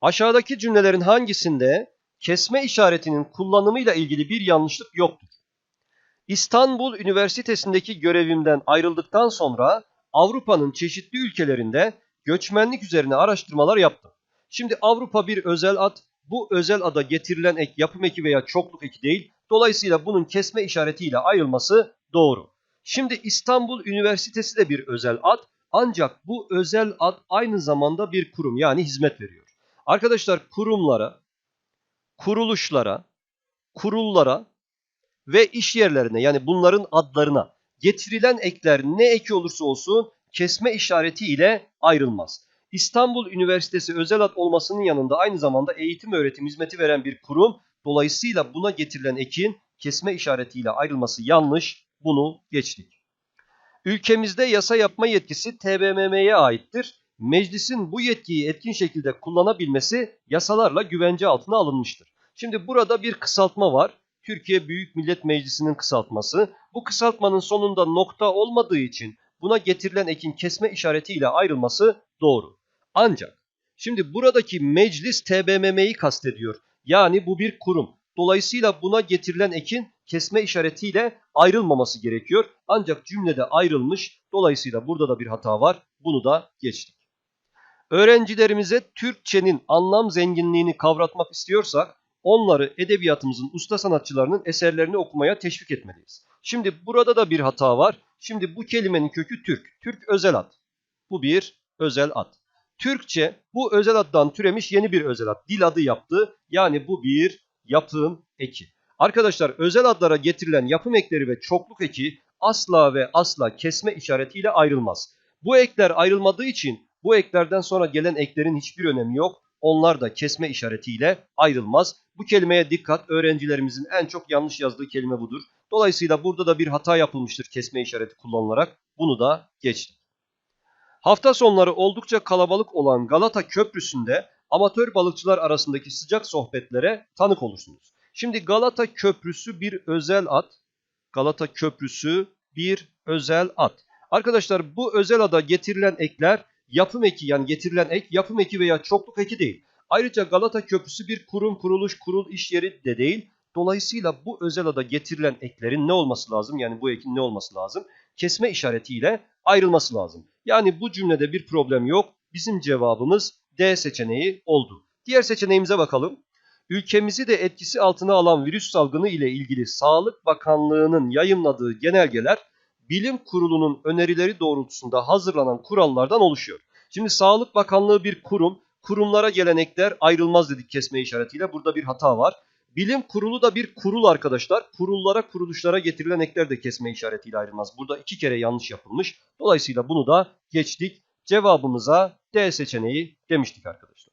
Aşağıdaki cümlelerin hangisinde kesme işaretinin kullanımıyla ilgili bir yanlışlık yoktur? İstanbul Üniversitesi'ndeki görevimden ayrıldıktan sonra Avrupa'nın çeşitli ülkelerinde göçmenlik üzerine araştırmalar yaptım. Şimdi Avrupa bir özel ad, bu özel ada getirilen ek yapım eki veya çokluk eki değil. Dolayısıyla bunun kesme işaretiyle ayrılması doğru. Şimdi İstanbul Üniversitesi de bir özel ad ancak bu özel ad aynı zamanda bir kurum yani hizmet veriyor. Arkadaşlar kurumlara, kuruluşlara, kurullara ve iş yerlerine yani bunların adlarına getirilen ekler ne eki olursa olsun kesme işareti ile ayrılmaz. İstanbul Üniversitesi özel ad olmasının yanında aynı zamanda eğitim öğretim hizmeti veren bir kurum. Dolayısıyla buna getirilen ekin kesme işaretiyle ayrılması yanlış. Bunu geçtik. Ülkemizde yasa yapma yetkisi TBMM'ye aittir. Meclisin bu yetkiyi etkin şekilde kullanabilmesi yasalarla güvence altına alınmıştır. Şimdi burada bir kısaltma var. Türkiye Büyük Millet Meclisi'nin kısaltması. Bu kısaltmanın sonunda nokta olmadığı için buna getirilen ekin kesme işaretiyle ayrılması doğru. Ancak şimdi buradaki meclis TBMM'yi kastediyor. Yani bu bir kurum. Dolayısıyla buna getirilen ekin kesme işaretiyle ayrılmaması gerekiyor. Ancak cümlede ayrılmış. Dolayısıyla burada da bir hata var. Bunu da geçtik. Öğrencilerimize Türkçenin anlam zenginliğini kavratmak istiyorsak onları edebiyatımızın usta sanatçılarının eserlerini okumaya teşvik etmeliyiz. Şimdi burada da bir hata var. Şimdi bu kelimenin kökü Türk. Türk özel ad. Bu bir özel ad. Türkçe bu özel addan türemiş yeni bir özel ad. Dil adı yaptı. Yani bu bir yapım eki. Arkadaşlar özel adlara getirilen yapım ekleri ve çokluk eki asla ve asla kesme işaretiyle ayrılmaz. Bu ekler ayrılmadığı için bu eklerden sonra gelen eklerin hiçbir önemi yok. Onlar da kesme işaretiyle ayrılmaz. Bu kelimeye dikkat. Öğrencilerimizin en çok yanlış yazdığı kelime budur. Dolayısıyla burada da bir hata yapılmıştır kesme işareti kullanılarak. Bunu da geçtim. Hafta sonları oldukça kalabalık olan Galata Köprüsü'nde amatör balıkçılar arasındaki sıcak sohbetlere tanık olursunuz. Şimdi Galata Köprüsü bir özel ad. Galata Köprüsü bir özel ad. Arkadaşlar bu özel ada getirilen ekler yapım eki yani getirilen ek yapım eki veya çokluk eki değil. Ayrıca Galata Köprüsü bir kurum, kuruluş, kurul, iş yeri de değil. Dolayısıyla bu özel ada getirilen eklerin ne olması lazım? Yani bu ekin ne olması lazım? Kesme işaretiyle ayrılması lazım. Yani bu cümlede bir problem yok. Bizim cevabımız D seçeneği oldu. Diğer seçeneğimize bakalım. Ülkemizi de etkisi altına alan virüs salgını ile ilgili Sağlık Bakanlığı'nın yayımladığı genelgeler bilim kurulunun önerileri doğrultusunda hazırlanan kurallardan oluşuyor. Şimdi Sağlık Bakanlığı bir kurum, kurumlara gelen ekler ayrılmaz dedik kesme işaretiyle. Burada bir hata var. Bilim kurulu da bir kurul arkadaşlar. Kurullara, kuruluşlara getirilen ekler de kesme işaretiyle ayrılmaz. Burada iki kere yanlış yapılmış. Dolayısıyla bunu da geçtik. Cevabımıza D seçeneği demiştik arkadaşlar.